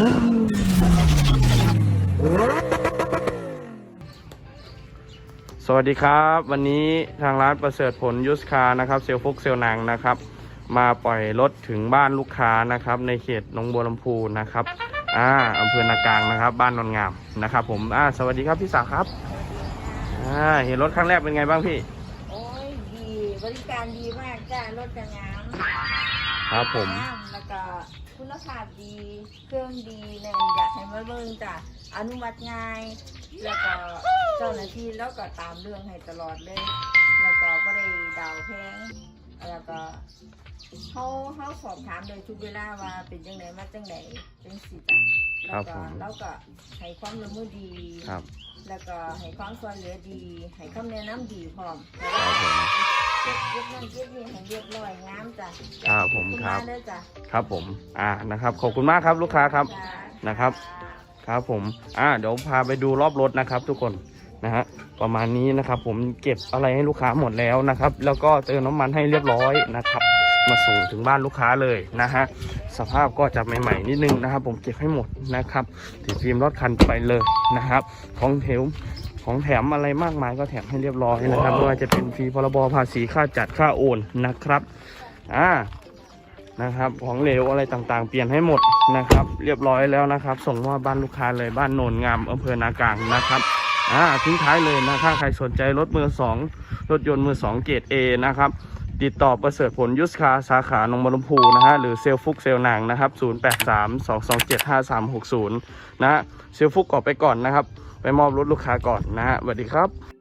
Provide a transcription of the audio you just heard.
สวัสดีครับ วันนี้ทางร้านประเสริฐผลยุสคานะครับ เซลฟุกเซลนางนะครับ มาปล่อยรถถึงบ้านลูกค้านะครับ ในเขตหนองบัวลำพูนะครับอ่าอำเภอนากลางนะครับ บ้านนนงามนะครับ ผมอ่าสวัสดีครับพี่สาวครับอ่าเห็นรถครั้งแรกเป็นไงบ้างพี่โอ้ยดีบริการดีมากจ้ารถจะงามครับผมงามแล้วก็ คุณภาพดี เครื่องดีเนี่ยอยากให้มาเบิ่งจ้ะอนุมัติง่าย แล้วก็เจ้าหน้าที่แล้วก็ตามเรื่องให้ตลอดเลย แล้วก็บ่ได้ดาวแพงแล้วก็เขาเขาสอบถามโดยทุกเวลาว่าเป็นจังไดมาจังไดเป็นสิจ้ะครัแล้บวก็ผมแล้วก็ให้ความร่วมมือดี ครับ แล้วก็ให้ความช่วยเหลือดี ให้คำแนะนำดีพร้อม ครับผม เก็บเก็บนั่นเก็บนี่ให้เรียบร้อยงาม จ้ะครับผมขอณครับมากเด้อจ้ะครับผม อ่า นะครับ ขอบคุณมากครับลูกค้าครับ จ้นะครับ ครับผม อ่า เดี๋ยวพาไปดูรอบรถนะครับ ทุกคน นะฮะ ประมาณนี้นะครับ ผมเก็บอะไรให้ลูกค้าหมดแล้วนะครับ แล้วก็เติมน้ำมันให้เรียบร้อยนะครับ มาส่งถึงบ้านลูกค้าเลยนะฮะ สภาพก็จะใหม่ๆนิดนึงนะครับ ผมเก็บให้หมดนะครับติดฟิล์มรถคันไปเลยนะครับ ของเถวของแถมอะไรมากมายก็แถมให้เรียบร้อยนะครับไม่ว่าจะเป็นฟรีพรบภาษีค่าจัดค่าโอนนะครับ อ่านะครับของเหลวอะไรต่างๆ เปลี่ยนให้หมดนะครับ เรียบร้อยแล้วนะครับ ส่งมอบบ้านลูกค้าเลยบ้านโนนงามอำเภอนากลางนะครับอ่าทิ้งท้ายเลยนะถ้าใครสนใจรถมือสองรถยนต์มือสองเกรด A นะครับติดต่อประเสริฐผลยุสคาสาขาหนองบัวลำพูนะฮะหรือเซลฟุกเซลนางนะครับ 0832275360 นะฮะเซลฟุกออกไปก่อนนะครับ ไปมอบรถลูกค้าก่อนนะฮะสวัสดีครับ